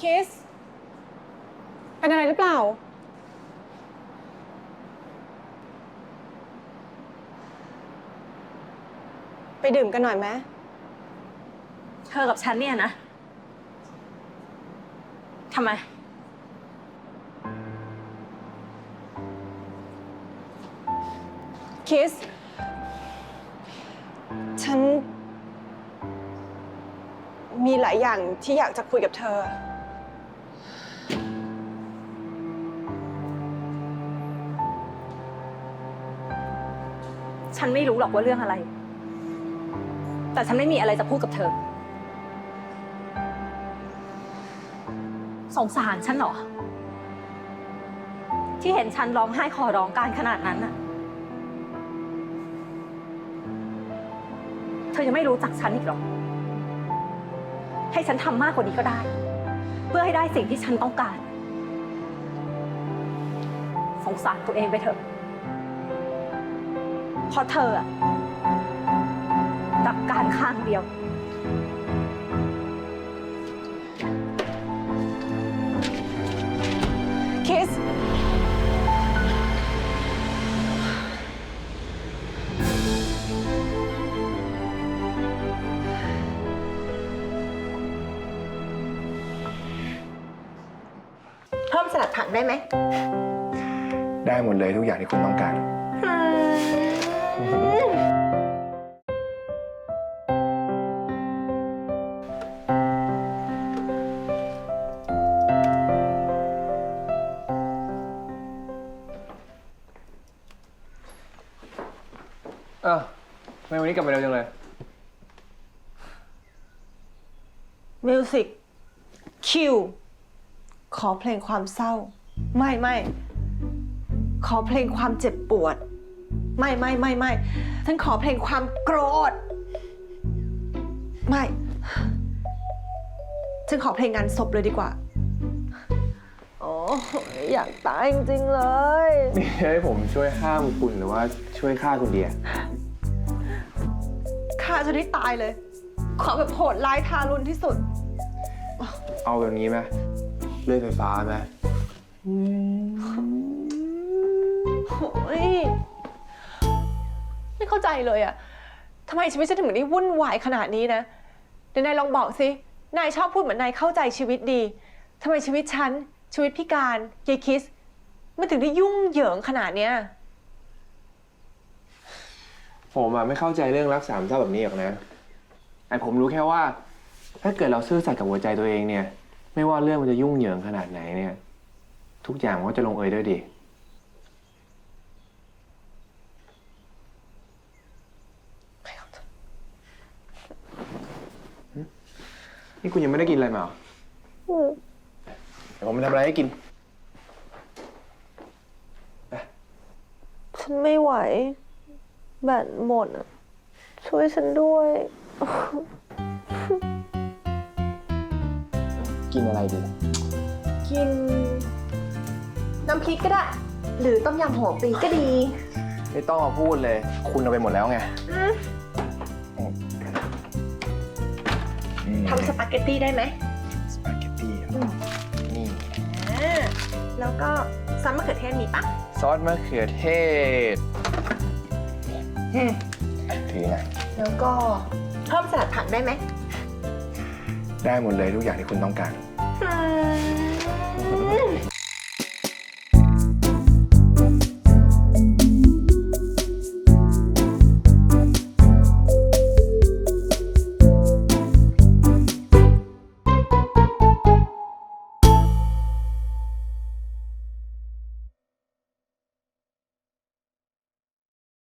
คิส เป็นอะไรหรือเปล่า ไปดื่มกันหน่อยไหมเธอกับฉันเนี่ยนะ ทำไม คิส ฉัน มีหลายอย่างที่อยากจะคุยกับเธอ ฉันไม่รู้หรอกว่าเรื่องอะไร แต่ฉันไม่มีอะไรจะพูดกับเธอ สงสารฉันเหรอ ที่เห็นฉันร้องไห้ขอร้องการขนาดนั้นน่ะ เธอยังไม่รู้จักฉันอีกหรอ ให้ฉันทำมากกว่านี้ก็ได้ เพื่อให้ได้สิ่งที่ฉันต้องการ สงสารตัวเองไปเถอะ เพราะเธออะตักการข้างเดียว คิส เพิ่มสลัดผักได้ไหม ได้หมดเลยทุกอย่างที่คุณต้องการ เออทำไมวันนี้กลับมาเร็วจังเลย มิวสิกคิวขอเพลงความเศร้า ไม่ไม่ขอเพลงความเจ็บปวด ไม่ไม่ไม่ไม่ฉันขอเพลงความโกรธ ไม่ฉันขอเพลงงานศพเลยดีกว่า โอ้ยอยากตายจริงๆเลย นี่ให้ผมช่วยห้ามคุณหรือว่าช่วยฆ่าคุณเดียฆ่า ฉันให้ตายเลย ขอแบบโหดร้ายทารุณที่สุด เอาแบบนี้ไหมเลื่อยไฟฟ้าไหมโอ้ยไม่เข้าใจเลยอะทำไมชีวิตฉันถึงได้วุ่นวายขนาดนี้นะเดี๋ยวนายลองบอกสิ นายชอบพูดเหมือนนายเข้าใจชีวิตดีทำไมชีวิตฉันชีวิตพิการยายคิส มันถึงได้ยุ่งเหยิงขนาดเนี้ย ผมอะไม่เข้าใจเรื่องรักสามเศร้าแบบนี้หรอกนะไอผมรู้แค่ว่า ถ้าเกิดเราซื่อสัตย์กับหัวใจตัวเองเนี่ย ไม่ว่าเรื่องมันจะยุ่งเหยิงขนาดไหนเนี่ย ทุกอย่างมันก็จะลงเอยด้วยดี นี่คุณยังไม่ได้กินอะไรมาเหรอเดี๋ยวผมทำอะไรให้กิน ฉันไม่ไหว แบตหมดอะช่วยฉันด้วย กินอะไรดี กิน น้ำพริกก็ได้ หรือต้มยำหัวปลีก็ดี ไม่ต้องมาพูดเลย คุณเอาไปหมดแล้วไงทำสปาเกตตี้ได้ไหมสปาเกตตี้เหรอนี่ อ่าแล้วก็ซอสมะเขือเทศมีปะซอสมะเขือเทศ ถือนะแล้วก็เพิ่มสลัดผักได้ไหมได้หมดเลยทุกอย่างที่คุณต้องการ อืม